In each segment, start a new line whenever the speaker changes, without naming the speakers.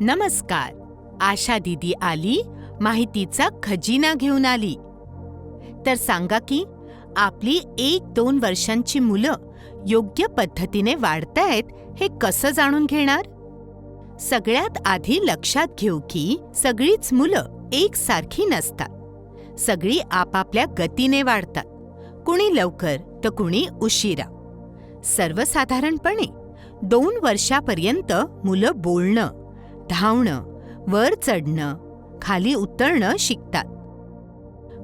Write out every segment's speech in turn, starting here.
नमस्कार. आशा दीदी आली माहितीचा खजिना घेऊन आली. तर सांगा की आपली एक दोन वर्षांची मुलं योग्य पद्धतीने वाढतायत हे कसं जाणून घेणार? सगळ्यात आधी लक्षात घेऊ की सगळीच मुलं एकसारखी नसतात. सगळी आपापल्या गतीने वाढतात. कुणी लवकर तर कुणी उशिरा. सर्वसाधारणपणे दोन वर्षापर्यंत मुलं बोलणं धावणं वर चढणं खाली उतरणं शिकतात.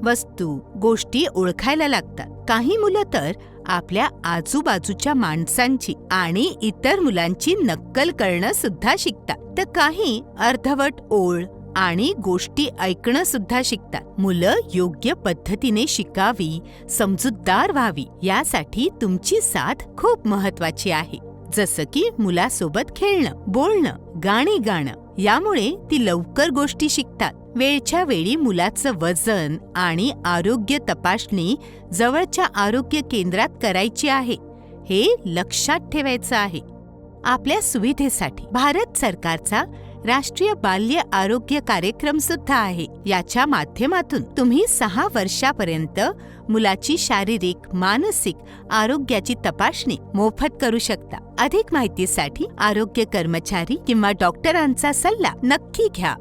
वस्तू गोष्टी ओळखायला लागतात. काही मुलं तर आपल्या आजूबाजूच्या माणसांची आणि इतर मुलांची नक्कल करणं सुद्धा शिकतात. तर काही अर्धवट ओळ आणि गोष्टी ऐकणं सुद्धा शिकतात. मुलं योग्य पद्धतीने शिकावी समजूतदार व्हावी यासाठी तुमची साथ खूप महत्वाची आहे. जसं की मुलासोबत खेळणं बोलणं गाणी गाणं. यामुळे ती लवकर गोष्टी शिकतात. वेळच्या वेळी मुलाचं वजन आणि आरोग्य तपासणी जवळच्या आरोग्य केंद्रात करायची आहे. हे लक्षात ठेवायचं आहे. आपल्या सुविधेसाठी भारत सरकारचा राष्ट्रीय बाल्य आरोग्य कार्यक्रम सुद्धा आहे. याच्या माध्यमातून तुम्ही सहा वर्षापर्यंत मुलाची शारीरिक मानसिक आरोग्याची तपासणी मोफत करू शकता. अधिक माहितीसाठी आरोग्य कर्मचारी किंवा डॉक्टरांचा सल्ला नक्की घ्या.